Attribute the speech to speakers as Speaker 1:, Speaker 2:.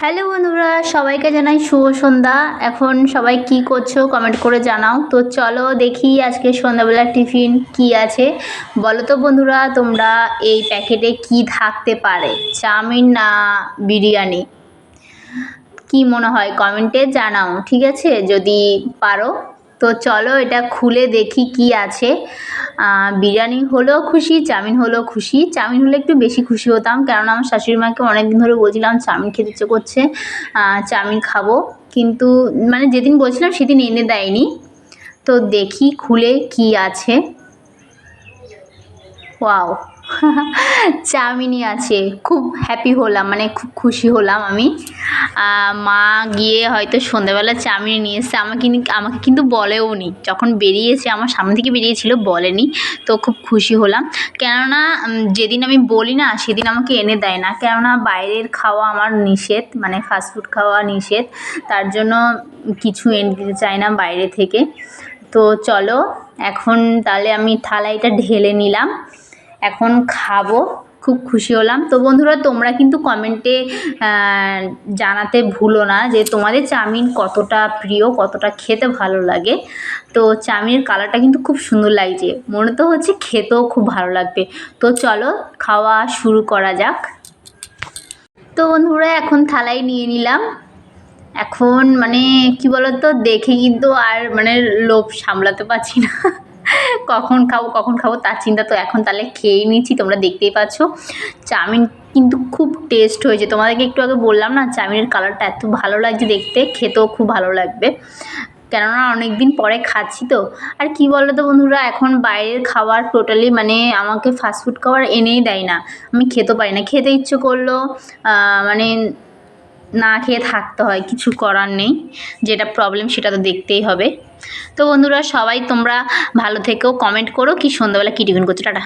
Speaker 1: Hello বন্ধুরা, সবাইকে জানাই শুভ সন্ধ্যা। এখন সবাই কি করছ কমেন্ট করে জানাও। তো চলো দেখি আজকে সন্ধ্যাবেলার টিফিন কি আছে। বলো তো বন্ধুরা, তোমরা এই প্যাকেটে কি থাকতে পারে? চাউমিন না বিরিয়ানি? কি মনে হয় কমেন্টে জানাও, ঠিক আছে? যদি পারো তো চলো এটা খুলে দেখি কি আছে। বিরিয়ানি হলেও খুশি, চাউমিন হলেও খুশি। চাউমিন হলে একটু বেশি খুশি হতাম, কেননা আমার শাশুড়ি মাকে অনেক দিন ধরে বলছিলাম চাউমিন খেতে ইচ্ছে করছে চাউমিন খাব। কিন্তু মানে যেদিন বলছিলাম সেদিন এনে দেয়নি। তো দেখি খুলে কি আছে। ওয়াও। চাউমিনই আছে। খুব হ্যাপি হলাম মানে খুব খুশি হলাম আমি। মা গিয়ে হয়তো সন্ধ্যাবেলা চাউমিন নিয়ে এসছে, আমাকে আমাকে কিন্তু বলেও নি। যখন বেরিয়েছে, আমার সামনে থেকে বেরিয়েছিল, বলেনি। তো খুব খুশি হলাম। কেননা যেদিন আমি বলি না, সেদিন আমাকে এনে দেয় না। কেননা, বাইরের খাওয়া আমার নিষেধ মানে ফাস্টফুড খাওয়া নিষেধ। তার জন্য কিছু এনে দিতে চাই না বাইরে থেকে। তো চলো, এখন তাহলে আমি থালাইটা ঢেলে নিলাম। এখন খাব, খুব খুশি হলাম। তো বন্ধুরা, তোমরা কিন্তু কমেন্টে জানাতে ভুলো না যে তোমাদের চাউমিন কতটা প্রিয়, কতটা খেতে ভালো লাগে। তো চাউমিনের কালারটা কিন্তু খুব সুন্দর লাগছে। মনে তো হচ্ছে খেতেও খুব ভালো লাগবে। তো চলো, খাওয়া শুরু করা যাক। তো বন্ধুরা, এখন থালায় নিয়ে নিলাম। এখন মানে কি বলতো, দেখে কিন্তু আর মানে লোভ সামলাতে পারছি না। কখন খাব কখন খাব তার চিন্তা তো এখন তাহলে খেয়েই নিচ্ছি, তোমরা দেখতেই পাচ্ছ। চাউমিন কিন্তু খুব টেস্ট হয়েছে। তোমাদেরকে একটু আগে বললাম না, চাউমিনের কালারটা এত ভালো লাগছে দেখতে, খেতেও খুব ভালো লাগবে। কেননা অনেক দিন পরে খাচ্ছি তো। আর কি বলো তো বন্ধুরা, এখন বাইরের খাবার টোটালি মানে আমাকে ফাস্টফুড খাবার এনেই দেয় না। আমি খেতে পারি না। খেতে ইচ্ছে করল মানে না খেয়ে থাকতে হয়, কিছু করার নেই। যেটা প্রবলেম সেটা তো দেখতেই হবে। তো বন্ধুরা সবাই তোমরা ভালো থেকেও কমেন্ট করো, কি সন্ধ্যাবেলা কী টিফিন করছ, টাটা।